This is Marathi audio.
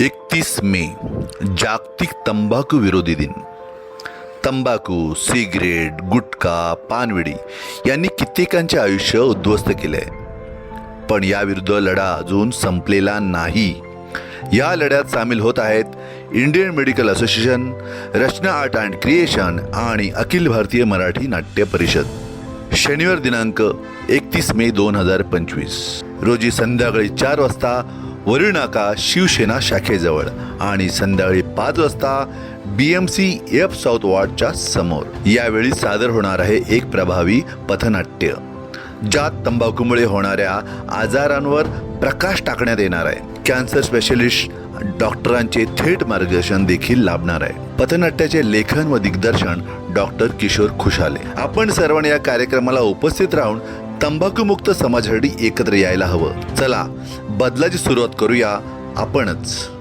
एकतीस मे जागतिक तंबाखू विरोधी दिन. तंबाखू सिगरेट गुटखा पानविडी यांनी कित्येकांचे आयुष्य उद्ध्वस्त केले पण याविरुद्ध लढा अजून संपलेला नाही. या लढ्यात सामील होत आहेत Indian medical association Rachana art and creation आणि अखिल भारतीय मराठी नाट्य परिषद. शनिवार दिनांक एकतीस मे दोन हजार पंचवीस. रोजी संध्याकाळी चार वाजता वरुण नाका शिवसेना शाखेजवळ आणि संध्याकाळी पाच वाजता B M C F south वॉर्डच्या समोर. यावेळी सादर होणार आहे एक प्रभावी पथनाट्य. ज्यात तंबाखूमुळे होणाऱ्या आजारांवर प्रकाश टाकण्यात येणार आहे. कॅन्सर स्पेशलिस्ट डॉक्टरांचे थेट मार्गदर्शन देखील लाभणार आहे. पथनाट्याचे लेखन व दिग्दर्शन डॉक्टर किशोर खुशाले. आपण सर्वांनी या कार्यक्रमाला उपस्थित राहून तंबाखूमुक्त समाजासाठी एकत्र यायला हवं. चला बदलाची सुरुवात करूया आपणच.